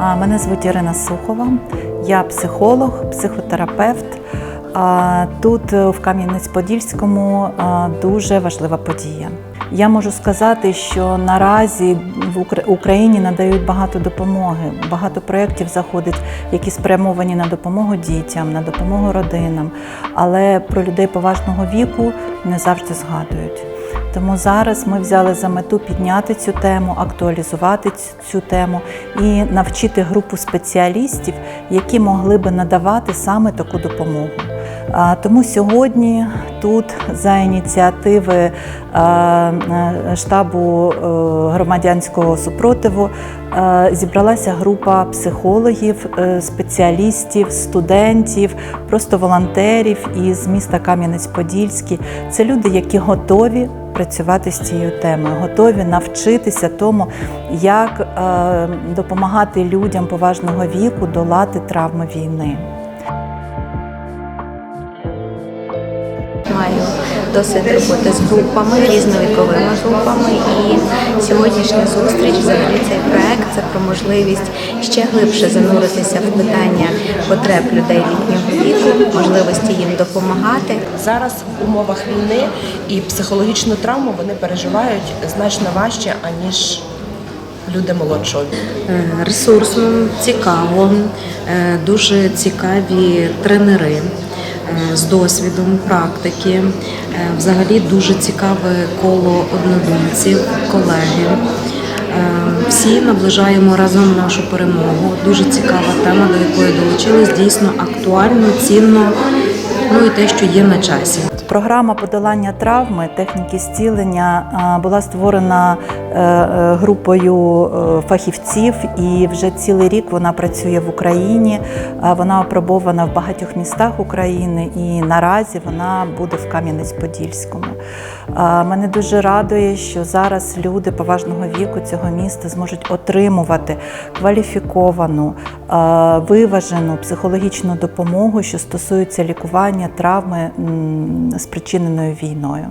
Мене звуть Ірина Сухова, я психолог, психотерапевт. Тут е, в Кам'янець-Подільському дуже важлива подія. Я можу сказати, що наразі в Укра- Україні надають багато допомоги. Багато проєктів заходить, які спрямовані на допомогу дітям, на допомогу родинам, але про людей поважного віку не завжди згадують. Тому зараз ми взяли за мету підняти цю тему, актуалізувати цю тему і навчити групу спеціалістів, які могли би надавати саме таку допомогу. Тому сьогодні тут за ініціативи е, штабу е, громадянського супротиву е, зібралася група психологів, спеціалістів, студентів, просто волонтерів із міста Кам'янець-Подільський. Це люди, які готові працювати з цією темою, готові навчитися тому, як е, допомагати людям поважного віку долати травми війни. Маю досвід роботи з групами, різновіковими групами. І сьогоднішня зустріч, взагалі цей проект, це про можливість ще глибше зануритися в питання потреб людей літнього віку, можливості їм допомагати. Зараз в умовах війни і психологічну травму вони переживають значно важче, аніж люди молодшого віку. Е, Ресурсно, цікаво, е, дуже цікаві тренери е, з досвідом практики. Взагалі дуже цікаве коло однодумців, колеги. Всі наближаємо разом нашу перемогу. Дуже цікава тема, до якої долучились. Дійсно актуально, цінно, ну і те, що є на часі. Програма подолання травми техніки зцілення була створена е, е, групою е, фахівців, і вже цілий рік вона працює в Україні. Вона опробована в багатьох містах України і наразі вона буде в Кам'янець-Подільському. Мене дуже радує, що зараз люди поважного віку цього міста зможуть отримувати кваліфіковану, виважену психологічну допомогу, що стосується лікування травми спричиненої війною.